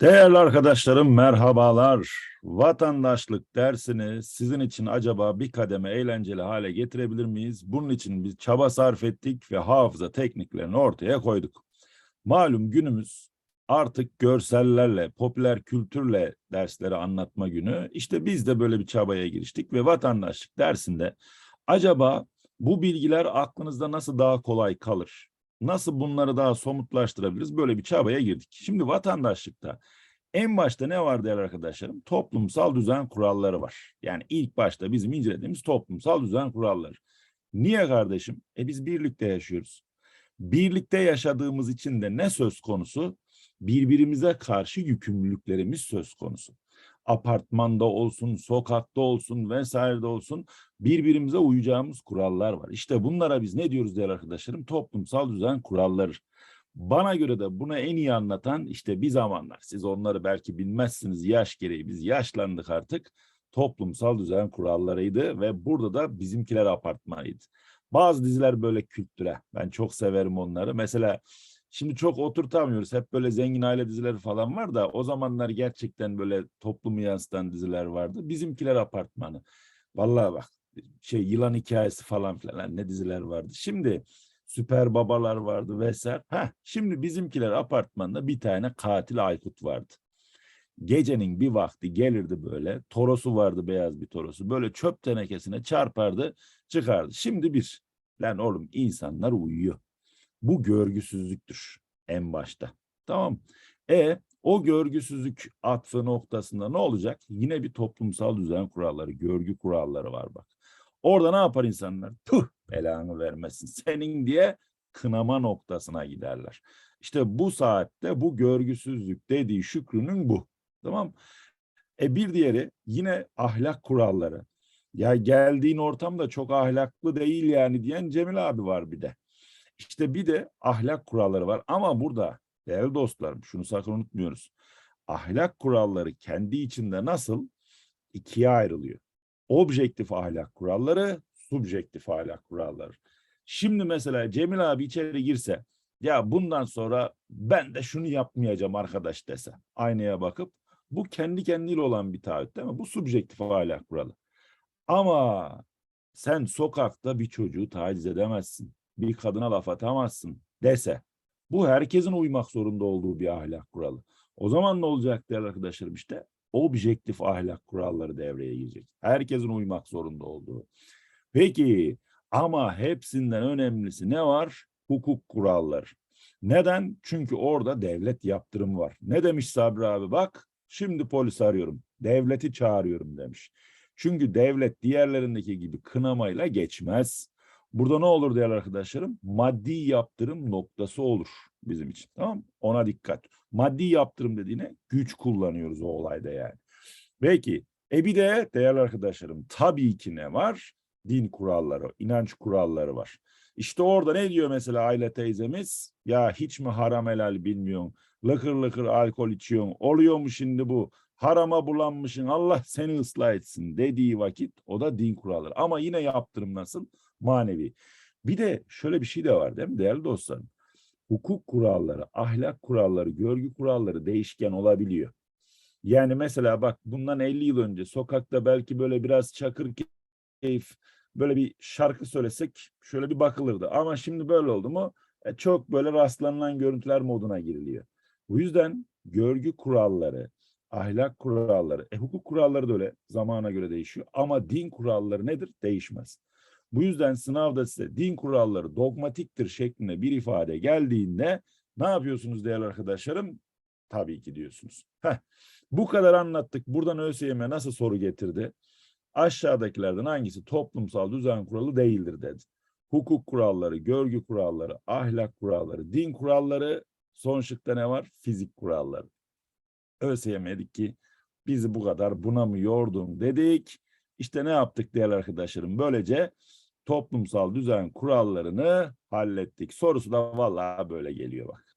Değerli arkadaşlarım merhabalar. Vatandaşlık dersini sizin için acaba bir kademe eğlenceli hale getirebilir miyiz? Bunun için biz çaba sarf ettik ve hafıza tekniklerini ortaya koyduk. Malum günümüz artık görsellerle, popüler kültürle dersleri anlatma günü. İşte biz de böyle bir çabaya giriştik ve vatandaşlık dersinde acaba bu bilgiler aklınızda nasıl daha kolay kalır? Nasıl bunları daha somutlaştırabiliriz? Böyle bir çabaya girdik. Şimdi vatandaşlıkta en başta ne var değerli arkadaşlarım? Toplumsal düzen kuralları var. Yani ilk başta bizim incelediğimiz toplumsal düzen kuralları. Niye kardeşim? E biz birlikte yaşıyoruz. Birlikte yaşadığımız için de ne söz konusu? Birbirimize karşı yükümlülüklerimiz söz konusu. Apartmanda olsun, sokakta olsun vesairede olsun birbirimize uyacağımız kurallar var. İşte bunlara biz ne diyoruz değerli arkadaşlarım? Toplumsal düzen kuralları. Bana göre de bunu en iyi anlatan işte bir zamanlar siz onları belki bilmezsiniz yaş gereği biz yaşlandık artık toplumsal düzen kurallarıydı ve burada da bizimkiler apartmanıydı. Bazı diziler böyle kültüre ben çok severim onları mesela şimdi çok oturtamıyoruz hep böyle zengin aile dizileri falan var da o zamanlar gerçekten böyle toplumu yansıtan diziler vardı. Bizimkiler apartmanı vallahi bak şey yılan hikayesi falan filan ne diziler vardı. Şimdi süper babalar vardı vesaire. Heh, şimdi bizimkiler apartmanda bir tane katil Aykut vardı. Gecenin bir vakti gelirdi böyle torosu vardı beyaz bir torosu böyle çöp tenekesine çarpardı çıkardı. Şimdi bir lan oğlum insanlar uyuyor. Bu görgüsüzlüktür en başta. Tamam. E o görgüsüzlük atfı noktasında ne olacak? Yine bir toplumsal düzen kuralları, görgü kuralları var bak. Orada ne yapar insanlar? Tuh belanı vermesin senin diye kınama noktasına giderler. İşte bu saatte bu görgüsüzlük dediği Şükrü'nün bu. Tamam E bir diğeri yine ahlak kuralları. Ya geldiğin ortam da çok ahlaklı değil yani diyen Cemil abi var bir de. İşte bir de ahlak kuralları var ama burada değerli dostlarım şunu sakın unutmuyoruz. Ahlak kuralları kendi içinde nasıl ikiye ayrılıyor objektif ahlak kuralları, subjektif ahlak kuralları. Şimdi mesela Cemil abi içeri girse, ya bundan sonra ben de şunu yapmayacağım arkadaş dese, aynaya bakıp, bu kendi kendiyle olan bir taahhüt değil mi? Bu subjektif ahlak kuralı. Ama sen sokakta bir çocuğu taciz edemezsin, bir kadına laf atamazsın dese, bu herkesin uymak zorunda olduğu bir ahlak kuralı. O zaman ne olacak değerli arkadaşlarım işte? objektif ahlak kuralları devreye girecek. Herkesin uymak zorunda olduğu. Peki ama hepsinden önemlisi ne var? Hukuk kuralları. Neden? Çünkü orada devlet yaptırım var. Ne demiş Sabri abi? Bak şimdi polis arıyorum. Devleti çağırıyorum demiş. Çünkü devlet diğerlerindeki gibi kınamayla geçmez. Burada ne olur değerli arkadaşlarım? Maddi yaptırım noktası olur bizim için. Tamam Ona dikkat. Maddi yaptırım dediğine güç kullanıyoruz o olayda yani. Peki. E bir de değerli arkadaşlarım tabii ki ne var? Din kuralları, inanç kuralları var. İşte orada ne diyor mesela Aile teyzemiz? Ya hiç mi haram helal bilmiyorsun? Lıkır lıkır alkol içiyorsun. Oluyor mu şimdi bu? Harama bulanmışsın Allah seni ıslah etsin dediği vakit o da din kuralları. Ama yine yaptırım nasıl? Manevi. Bir de şöyle bir şey de var değil mi değerli dostlarım? hukuk kuralları, ahlak kuralları, görgü kuralları değişken olabiliyor. Yani mesela bak bundan 50 yıl önce sokakta belki böyle biraz çakır keyif böyle bir şarkı söylesek şöyle bir bakılırdı. Ama şimdi böyle oldu mu e, çok böyle rastlanılan görüntüler moduna giriliyor. Bu yüzden görgü kuralları, ahlak kuralları, e, hukuk kuralları da öyle zamana göre değişiyor. Ama din kuralları nedir? Değişmez. Bu yüzden sınavda size din kuralları dogmatiktir şeklinde bir ifade geldiğinde ne yapıyorsunuz değerli arkadaşlarım? Tabii ki diyorsunuz. Heh, bu kadar anlattık. Buradan ÖSYM nasıl soru getirdi? Aşağıdakilerden hangisi toplumsal düzen kuralı değildir dedi. Hukuk kuralları, görgü kuralları, ahlak kuralları, din kuralları, son şıkta ne var? Fizik kuralları. ÖSYM dedik ki bizi bu kadar buna mı yordun dedik. İşte ne yaptık değerli arkadaşlarım? Böylece toplumsal düzen kurallarını hallettik. Sorusu da vallahi böyle geliyor bak.